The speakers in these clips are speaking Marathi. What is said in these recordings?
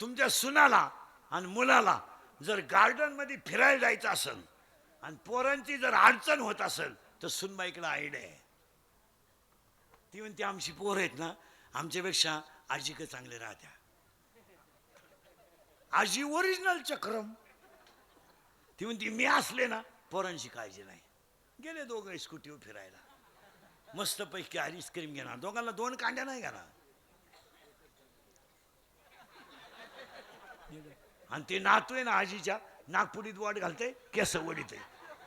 तुमच्या सुनाला आणि मुलाला जर गार्डनमध्ये फिरायला जायचं असेल आणि पोरांची जर अडचण होत असेल तर सुनबाईकडे आयडिया आहे ती म्हणते आमची पोर आहेत ना आमच्यापेक्षा आजीकडे चांगले राहत्या. आजी ओरिजिनल चक्रम. ती म्हणते मी असले ना पोरांची काळजी नाही. गेले दोघं स्कूटीवर फिरायला. मस्तपैकी आईस्क्रीम घेणार. दोघांना दोन कांड्या नाही घेणार. आणि ते नातू आहे ना आजीच्या नागपुरीत वाट घालते केस वडीत.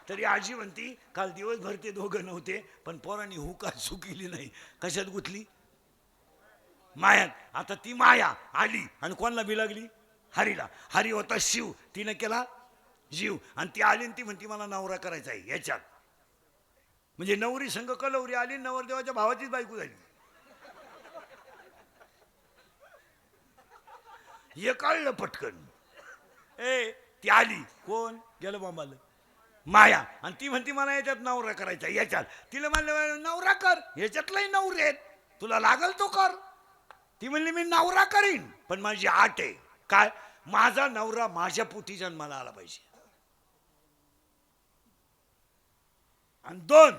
तरी आजी म्हणती काल दिवसभर ते दोघं नव्हते पण पोरांनी हुका चुकिली नाही. कशात गुतली? मायात. आता ती माया आली आणि कोणाला बी लागली? हरीला. हरी होता शिव. तिनं केला जीव. आणि ती आली ती म्हणती मला नवरा करायचा आहे याच्यात. म्हणजे नवरी संघ कलवरी आली नवरदेवाच्या भावाचीच बायको झाली. हे कळलं पटकन. ए ती आली. कोण? गेलं बाबाला. माया. आणि ती म्हणती मला याच्यात नवरा करायचा याच्यात. तिला म्हणलं नवरा कर. याच्यातलाही नवरे आहेत. तुला लागल तो कर. ती म्हणली मी नवरा करीन. पण माझी आट आहे. काय? माझा नवरा माझ्या पोटी जन्माला आला पाहिजे. आणि दोन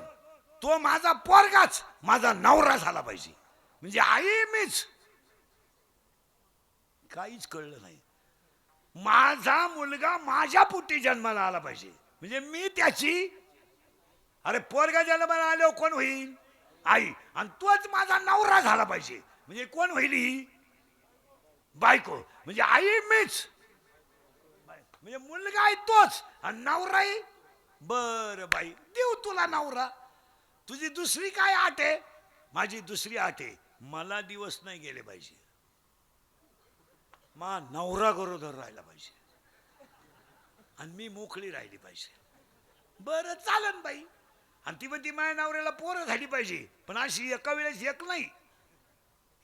तो माझा पोरगाच माझा नवरा झाला पाहिजे. म्हणजे आई मीच. काहीच कळलं नाही. माझा मुलगा माझ्या पोटी जन्माला आला पाहिजे. म्हणजे मी त्याची अरे पोरगा जन्माला आल्यावर कोण होईल? आई. आणि तोच माझा नवरा झाला पाहिजे. म्हणजे कोण होईल ही? बायको. म्हणजे आई मीच. म्हणजे मुलगा आहे तोच. आणि नवरा बर बाई देऊ तुला नवरा. तुझी दुसरी काय आटे आहे? माझी दुसरी आटे आहे. मला दिवस नाही गेले पाहिजे. मा नवरा गरोदर राहिला पाहिजे. आणि मी मोकळी राहिली पाहिजे. बरं चालन बाई. आणि ती म्हणती माझ्या नवऱ्याला पोरं झाली पाहिजे. पण अशी एका वेळेस एक नाही.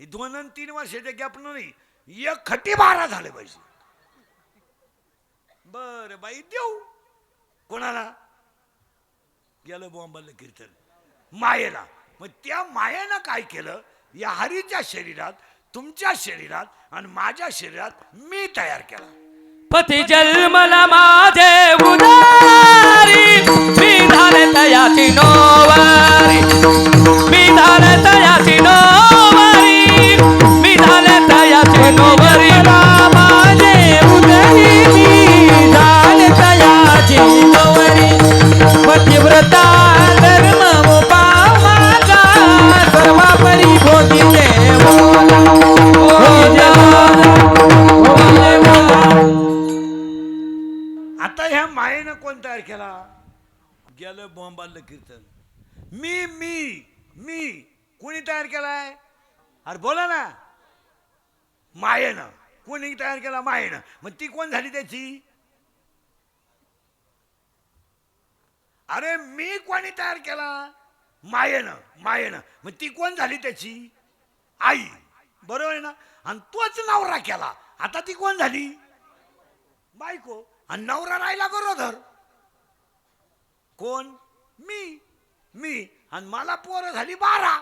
ही दोन आणि तीन वर्षाच्या गॅपनं नाही. एक खटी बारा झाले पाहिजे. बर बाई देऊ. कोणाला? गेलं बॉम्बाला कीर्तन. मायेला. मग त्या मायेनं काय केलं? या हरीच्या शरीरात तुमच्या शरीरात आणि माझ्या शरीरात मी तयार केला. पती जन्मला माझे उदारी मी झाले तयाची नोवारी. मी झाले तयाची नोवारी. कीर्तन. मी मी मी. कोणी तयार केलाय? अरे बोला ना. मायेनं. कोणी तयार केला? मायेनं. मग ती कोण झाली त्याची? अरे मी कोणी तयार केला? मायेनं. मायेनं. मग ती कोण झाली त्याची? आई. बरोबर आहे ना? आणि तोच नवरा केला. आता ती कोण झाली? बायको. आणि नवरा राहिला गरोदर. कोण? मी मी. आणि मला पोरं झाली बारा.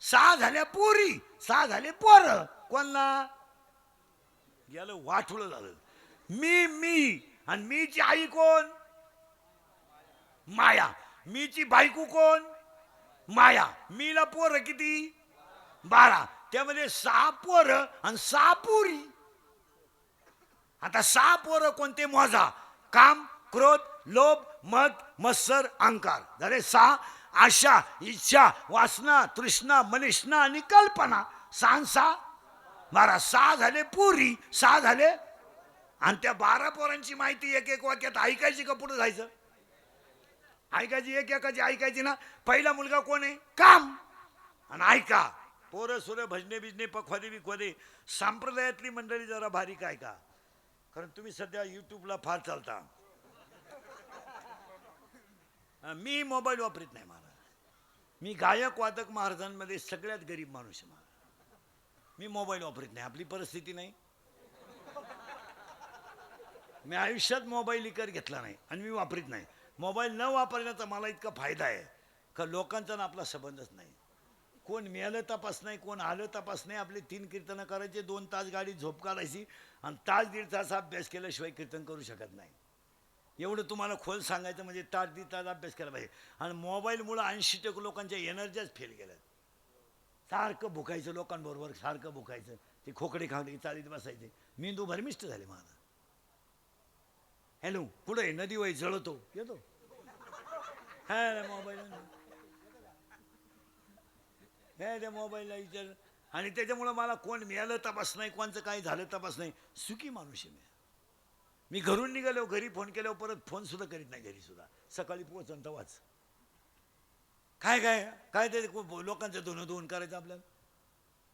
सहा झाल्या पोरी सहा झाले पोरं. कोणला? गेलं वाठुळ झालं. मी मी. आणि मीची आई कोण? माया. मीची बायको कोण? माया. मीला पोरं किती? बारा. त्यामध्ये सहा पोरं आणि सहा पोरी. आता सहा पोरं कोणते मोजा? काम क्रोध लोभ मग मत्सर अहंकार झाले सहा आशा इच्छा वासना तृष्णा मनिष्णा आणि कल्पना. सांग सहा बारा सहा झाले पुरी सहा झाले. आणि त्या बारा पोरांची माहिती एक एक वाक्यात ऐकायची का पुढे जायचं? ऐकायची एक एकाची ऐकायची ना. पहिला मुलगा कोण आहे? काम. आणि ऐका पोरं सुरं भजने बिजने पखवादे बिखवादे संप्रदायातली मंडळी जरा भारी ऐका कारण तुम्ही सध्या युट्यूबला फार चालता. मी मोबाईल वापरत नाही मला मी गायक वादक महाराजांमध्ये सगळ्यात गरीब माणूस आहे मला मी मोबाईल वापरत नाही आपली परिस्थिती नाही. मी आयुष्यात मोबाईल इकर घेतला नाही आणि मी वापरत नाही. मोबाईल न वापरण्याचा मला इतका फायदा आहे का लोकांचा ना आपला संबंधच नाही. कोण मेलं तपास नाही कोण आलं तपास नाही आपले तीन कीर्तनं करायचे दोन तास गाडी झोप काढायची आणि तास दीड तास अभ्यास केल्याशिवाय कीर्तन करू शकत नाही. एवढं तुम्हाला खोल सांगायचं म्हणजे तास दीड तास अभ्यास केला पाहिजे. आणि मोबाईलमुळं ऐंशी टक्के लोकांच्या एनर्जीच फेल गेल्यात. सारखं भुकायचं लोकांबरोबर सारखं भुकायचं. ते खोकडे खावले चालीत बसायचे. मेंदू भरमिष्ट झाले माझा. हॅलो पुढे नदी वय जळतो. येतो. हा मोबाईल. हे त्या मोबाईलला विचार. आणि त्याच्यामुळं मला कोण मिळालं तपास नाही कोणचं काही झालं तपास नाही. सुखी माणूस आहे मी. मी घरून निघालो घरी फोन केल्यावर परत फोन सुद्धा करीत नाही घरी सुद्धा. सकाळी पोहोचन तवाच. काय काय काय ते लोकांचं दोन दोन करायचं आपल्याला?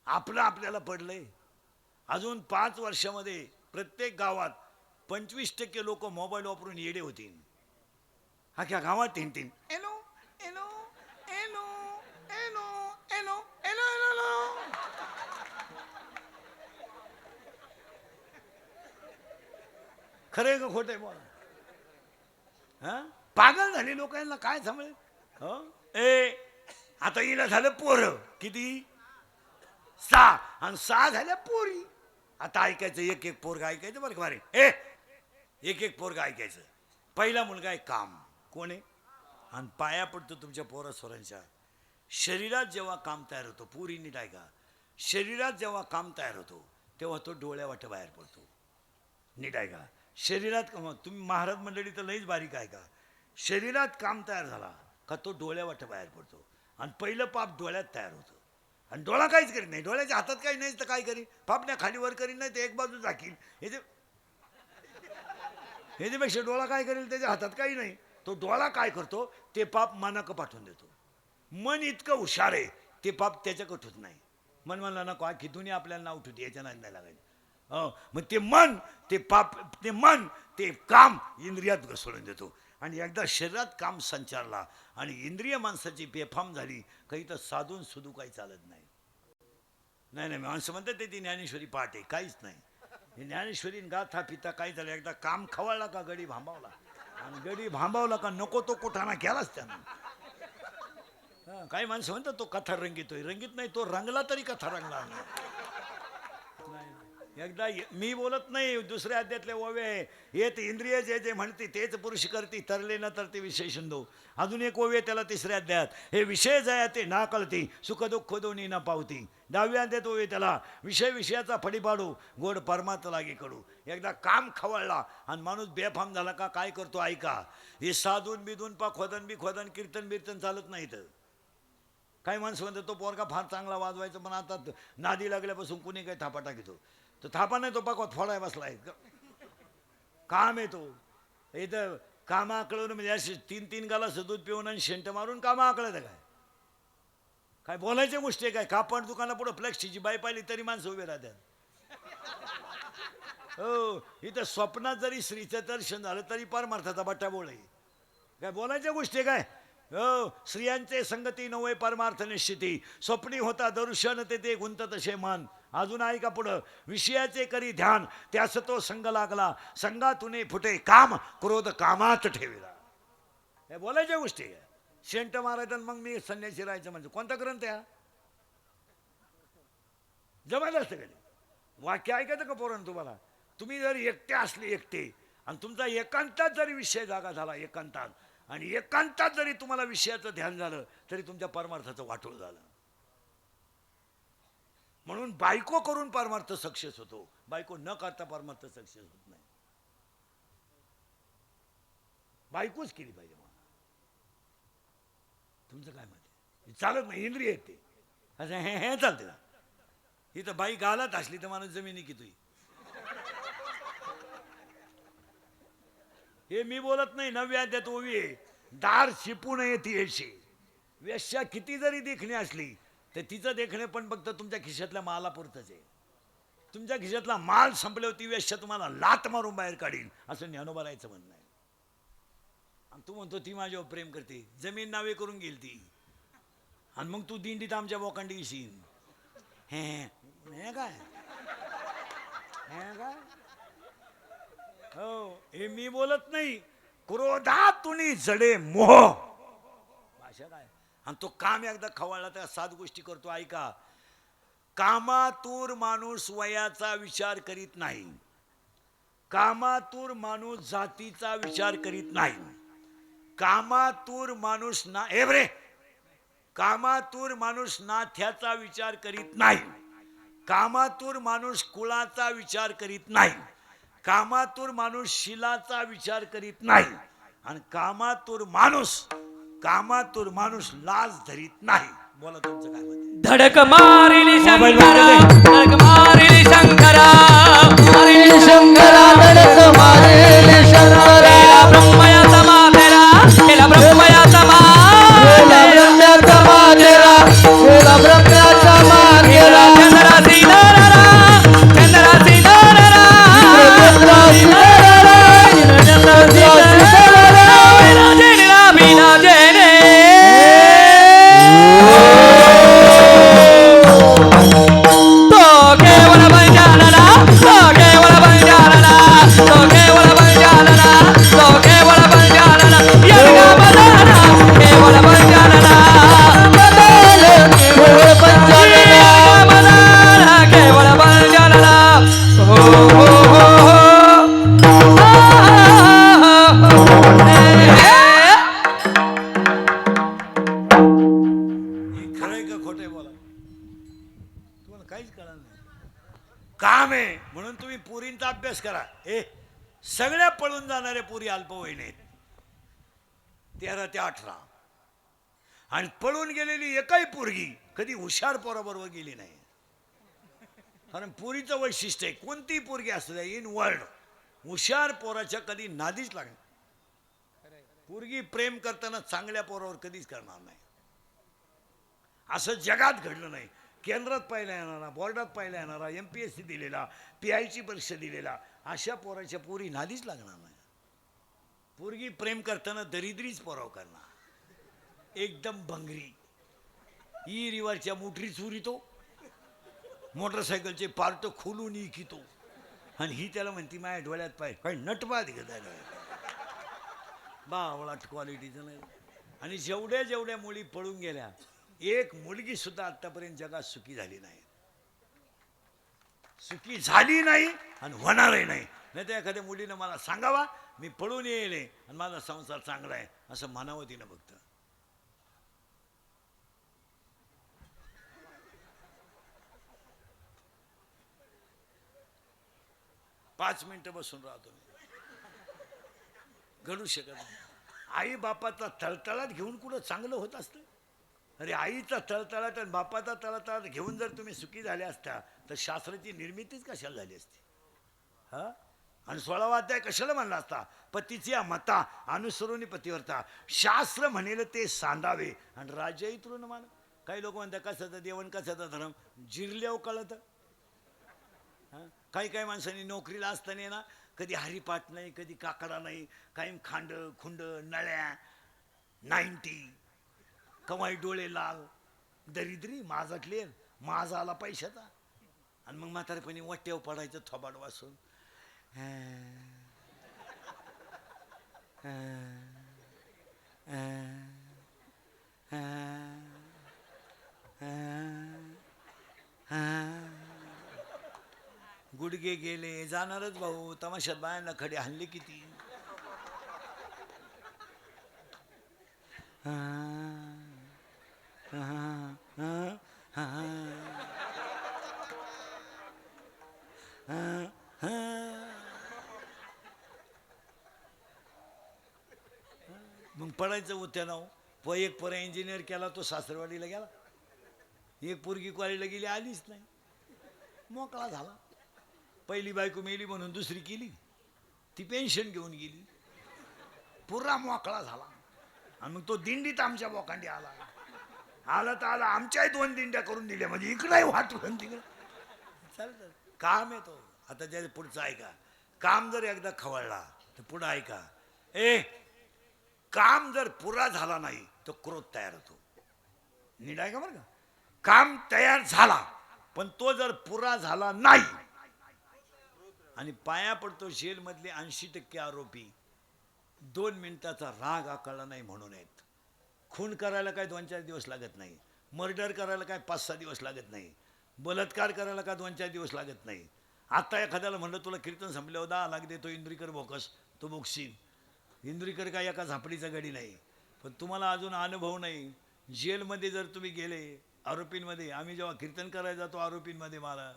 आपलं आपल्याला पडलंय. अजून पाच वर्षामध्ये प्रत्येक गावात पंचवीस टक्के लोक मोबाईल वापरून येडे होतील. अख्या गावात तीन तीन हॅलो खरं का खोट आहे बोला. हा? पागल झाले लोकांना काय समजेल? हो? ए आता हिला झालं पोरं. किती? सहा. आणि सहा झाल्या पोरी. आता ऐकायचं एक एक पोरगा ऐकायचं बरं का? ए एक एक पोरगा ऐकायचं. पहिला मुलगा आहे काम. कोण आहे? आणि पाया पडतो तुमच्या पोरा स्वरांच्या शरीरात जेव्हा काम तयार होतो पुरी नीट ऐका. शरीरात जेव्हा काम तयार होतो तेव्हा तो डोळ्या वाट बाहेर पडतो. नीट ऐका. शरीरात काम तुम्ही महाराज मंडळी तर लईच बारीक आहे का? शरीरात काम तयार झाला का तो डोळ्यावाट बाहेर पडतो. आणि पहिलं पाप डोळ्यात तयार होतं. आणि डोळा काहीच करीत नाही. डोळ्याच्या हातात काही नाही तर काय करी पापण्या खाली वर करीन नाही ते एक बाजू झाकील याचे ह्याच्यापेक्षा डोळा काय करेल त्याच्या हातात काही नाही. तो डोळा काय करतो? ते पाप मनाक पाठवून देतो. मन इतकं हुशार आहे ते पाप त्याच्याकडे होत नाही. मन म्हणला नको की आपल्याला नाव उठू याच्या नाही लागायचं. हो, मग ते मन ते पाप ते मन ते काम इंद्रियात घसळून देतो. आणि एकदा शरीरात काम संचारला आणि इंद्रिय माणसाची बेफाम झाली काही तर साधून सुधू काही चालत नाही. नाही नाही माणसं म्हणतात ते ती ज्ञानेश्वरी पाठ आहे काहीच नाही. हे ज्ञानेश्वरी गाथा पिता काय झालं एकदा काम खवळला का गडी भांबावला. आणि गडी भांबावला का नको तो कोठाना केलाच त्यानं. काही माणसं म्हणतात तो कथा रंगीतोय रंगीत नाही तो रंगला तरी कथा रंगला. नाही. एकदा मी बोलत नाही दुसऱ्या अध्यातले ओवे येत इंद्रिय जे जे म्हणते तेच पुरुष करती तरले न तर ते विशेषण दो अजून एक ओवे त्याला तिसऱ्या अध्यात हे विषय जया ते ना कळती सुख दुःख दोन्ही न पावती. दहाव्या अध्यात ओवे त्याला विषय विषयाचा फडी पाडू गोड परमात लागे कडू एकदा काम खवळला आणि माणूस बेफाम झाला का काय करतो ऐका. हे साधून बिधून पा खोदन बी खोदन कीर्तन बिर्तन चालत नाही तर काही माणसं म्हणतात तो पोरगा फार चांगला वाजवायचा पण आता नादी लागल्यापासून कुणी काही थापा टाकितो? तो थापा नाही तो पाकवत फोडाय बसलाय. काम येतो इथं कामाकडून म्हणजे असे तीन तीन गालास दूध पिऊन आणि शेंट मारून कामा आकळत काय? काय बोलायच्या गोष्टी आहे काय? कापड दुकानापुढं फ्लॅक्सीची बाई पाहिली तरी माणसं उभे राहतात. हो इथं स्वप्नात जरी श्रीचं दर्शन झालं तरी परमार्थाचा बट्टा बोळ काय बोलायच्या गोष्टी आहे काय? हो स्त्रियांचे संगती नवय परमार्थ निश्चिती. स्वप्नी होता दर्शन ते ते गुंत तसे मन. अजून ऐका पुढं? विषयाचे करी ध्यान. त्यास तो संघ लागला. संघातून फुटे काम क्रोध कामात ठेविला. हे बोलायच्या गोष्टी आहे. शेंट मारायचं मग मी संन्यासी राहायचं म्हणजे कोणता ग्रंथ आहे जमायला असतं कधी वाक्य ऐकायचं का पोरण तुम्हाला? तुम्ही जर एकटे असले एकटे आणि तुमचा एकांतात जरी विषय जागा झाला एकांतात आणि एकांतात जरी तुम्हाला विषयाचं ध्यान झालं तरी तुमच्या परमार्थाचं वाटोळ झालं. म्हणून बायको करून परमार्थ सक्सेस होतो. बायको न करता परमार्थ सक्सेस होत नाही. बायकोच केली पाहिजे मला तुमचं काय म्हणते चालत नाही इंद्रिय येते असं हे हे चालते ना. तर बाई गालात असली तर माणूस जमिनी किती हे मी बोलत नाही नव्या त्यात ओवी दार शिपू नये ती येशी वेश्या किती जरी देखणी असली तर तिचं देखणे पण फक्त तुमच्या खिशातल्या मालापुरतच आहे. तुमच्या खिशातला माल संपल्यावर होती वेश्या तुम्हाला लात मारून बाहेर काढील असं ज्ञानोबारायचं म्हणणं आहे. आणि तू म्हणतो ती माझ्यावर प्रेम करते. जमीन नावे करून गेली ती. आणि मग तू दिंडीत आमच्या बोकांडी येशील. हे हे काय? हे काय? हो हे मी बोलत नाही. क्रोधात तुनी जडे मोह. भाषा काय? आणि तो काम एकदा खवळला तर सात गोष्टी करतो ऐका. कामातूर माणूस वयाचा विचार करीत नाही. कामातूर माणूस जातीचा विचार करीत नाही. कामातूर माणूस ना एवरे कामातूर माणूस नाथ्याचा विचार करीत नाही. कामातूर माणूस कुळाचा विचार करीत नाही. कामातूर माणूस शिलाचा विचार करीत नाही. आणि कामातूर माणूस कामातूर माणूस लाज धरीत नाही. बोला तुमचं काय आहे? धडक मारिली शंकरा धडक मारिली शंकरा. मारिली शंकरा धडक अभ्यास करा. ए सगळ्या पळून जाणाऱ्या पुरी अल्पवयीन आहेत. तेरा ते अठरा. आणि पळून गेलेली एकही पोरगी कधी हुशार पोराबरोबर गेली नाही. कारण पुरीचं वैशिष्ट्य आहे कोणतीही पोरगी असू द्या इन वर्ल्ड हुशार पोराच्या कधी नादीच लागणार पोरगी प्रेम करताना चांगल्या पोरावर कधीच करणार नाही. असं जगात घडलं नाही. केंद्रात पाहिला येणारा बोर्डात पाहिला येणारा एम पी एस सी दिलेला पी आयची परीक्षा दिलेला अशा पोराच्या पोरी नादीच लागणार नाही. पोरगी प्रेम करताना दरिद्रीच पोराव करणार. एकदम भंगरी. ई रिवारच्या मोटरी चुरितो मोटरसायकलचे पार्ट खोलून इकितो. आणि ही त्याला म्हणती माझ्या डोळ्यात पाय काय नटवाद दिलं बावळाट क्वालिटीचं नाही. आणि जेवढ्या जेवढ्या मुली पळून गेल्या एक मुलगी सुद्धा आतापर्यंत जगात सुखी झाली नाही. सुखी झाली नाही आणि होणारही नाही. नाही तर एखाद्या मुलीनं मला सांगावा मी पळून येईल आणि माझा संसार चांगला आहे असं म्हणावं तिनं फक्त पाच मिनिटं बसून राहतो मी घडू शकत नाही. आई बापाचा तळतळात घेऊन कुठं चांगलं होत असतं? अरे आईचा तळतळाट आणि बापाचा तळतळाट घेऊन जर तुम्ही सुखी झाले असता तर शास्त्राची निर्मितीच कशाला झाली असती? हा? आणि सोळावा अध्याय कशाला म्हणला असता? पतीची मता अनुसरून पतीवरता. शास्त्र म्हणेल ते सांधावे आणि राज्यही तुला मान. काही लोक म्हणतात कशाचं देवण कशाचा धर्म? जिरल्याव हो कळत. काही काही माणसांनी नोकरीला असताना ना कधी हरिपाठ नाही कधी काकडा नाही कायम खांड खुंड नळ्या नाईन्टी कमाई डोळे लाल दरिद्री माझा क्लिअर माझा आला पैशाचा आणि मग म्हातारपणी वट्यावर पडायचं थोबाड वासून. गुडगे गेले जाणारच भाऊ तमाशात बायांना खडे हल्ले किती? मग पडायचं होत्या नाव. प एक पर इंजिनियर केला तो सासरवाडीला गेला. एक पोरगी क्वालीला गेली आलीच नाही. मोकळा झाला. पहिली बायको मेली म्हणून दुसरी केली. ती पेन्शन घेऊन गेली. पुरा मोकळा झाला. आणि मग तो दिंडीत आमच्या बोकांडी आला. आला तर आला. आमच्याही दोन दिंड्या करून दिल्या. म्हणजे इकडंही वाटलं तिकडं. चालतं काम आहे तो. आता त्या पुढचं ऐका. काम जर एकदा खवळला तर पुढं ऐका. ए काम जर पुरा झाला नाही तर क्रोध तयार होतो. नीट आहे का बरं का? काम तयार झाला पण तो जर पुरा झाला नाही आणि पाया पडतो जेलमधले ऐंशी टक्के आरोपी दोन मिनिटाचा राग आकळला नाही म्हणून आहेत खून करायला काय दोन चार दिवस लागत नाही. मर्डर करायला काय पाच सहा दिवस लागत नाही. बलात्कार करायला काय दोन चार दिवस लागत नाही. आत्ता एखाद्याला म्हणलं तुला कीर्तन संपल्यावर दहा लाख देतो इंद्रीकर भोकस तो बोगशील इंद्रीकर काय एका झापडीचा गडी नाही. पण तुम्हाला अजून अनुभव नाही. जेलमध्ये जर तुम्ही गेले आरोपींमध्ये आम्ही जेव्हा कीर्तन करायला जातो आरोपींमध्ये मला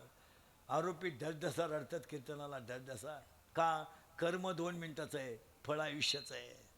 आरोपी ढसढसा रडतात कीर्तनाला ढसढसा का? कर्म दोन मिनटाचं आहे फळ आयुष्याचं आहे.